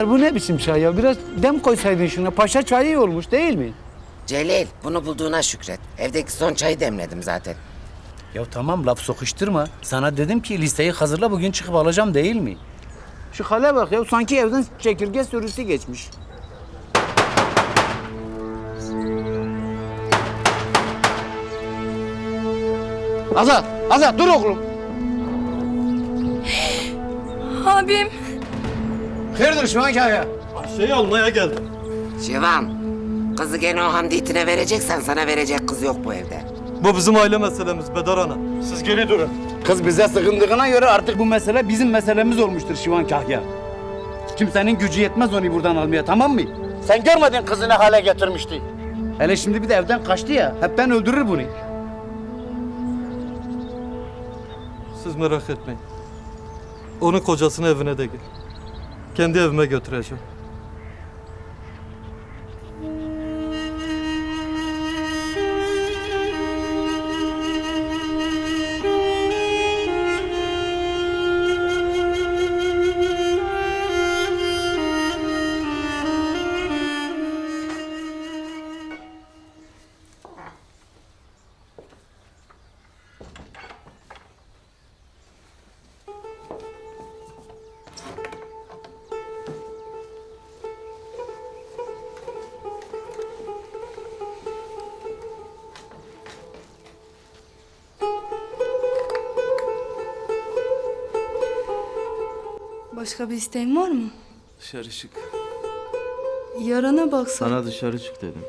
Bu ne biçim çay ya? Biraz dem koysaydın şuna. Paşa çayı iyi olmuş değil mi? Celil bunu bulduğuna şükret. Evdeki son çayı demledim zaten. Ya tamam laf sokuşturma. Sana dedim ki listeyi hazırla bugün çıkıp alacağım değil mi? Şu hale bak ya sanki evden çekirge sürüsü geçmiş. Azat, Azat dur oğlum. Abim. Hayırdır şu an hikaye? Şeyi almaya geldim. Şivan, kızı gene o Hamdi itine vereceksen sana verecek kız yok bu evde. Bu bizim aile meselemiz Bedar Ana. Siz geri durun. Kız bize sıkıldığına göre artık bu mesele bizim meselemiz olmuştur Şivan Kahya. Kimsenin gücü yetmez onu buradan almaya tamam mı? Sen görmedin kızı ne hale getirmişti. Hele şimdi bir de evden kaçtı ya. Hep ben öldürür bunu. Siz merak etmeyin. Onun kocasını evine de gir. Kendi evime götüreceğim. Başka bir isteğin var mı? Dışarı çık. Yarana baksan. Sana dışarı çık dedim.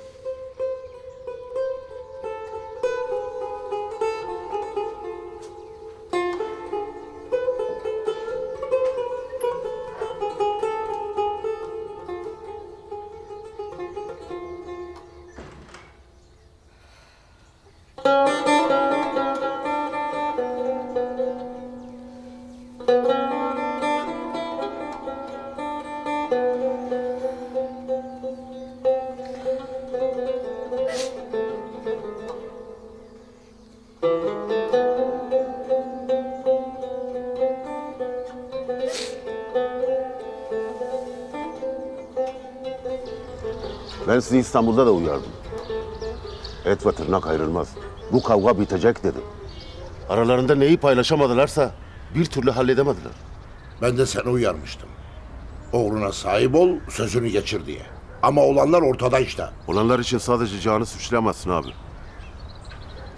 Ben sizi İstanbul'da da uyardım. Et ve tırnak ayrılmaz. Bu kavga bitecek dedim. Aralarında neyi paylaşamadılarsa bir türlü halledemediler. Ben de seni uyarmıştım. Oğluna sahip ol, sözünü geçir diye. Ama olanlar ortada işte. Olanlar için sadece Cihan'ı suçlayamazsın abi.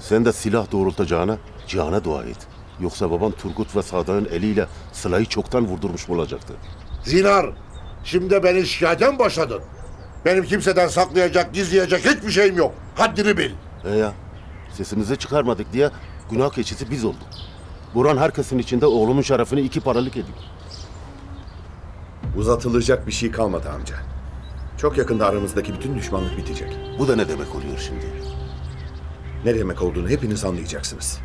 Sen de silah doğrultacağına Cihan'a dua et. Yoksa baban Turgut ve Sadık'ın eliyle Sıla'yı çoktan vurdurmuş olacaktı. Zinar, şimdi beni şikayete mi başladın? Benim kimseden saklayacak, gizleyecek hiçbir şeyim yok. Haddini bil. E ya, sesimizi çıkarmadık diye günah keçisi biz olduk. Buran herkesin içinde oğlumun şerefini iki paralık ediyor. Uzatılacak bir şey kalmadı amca. Çok yakında aramızdaki bütün düşmanlık bitecek. Bu da ne demek oluyor şimdi? Ne demek olduğunu hepiniz anlayacaksınız.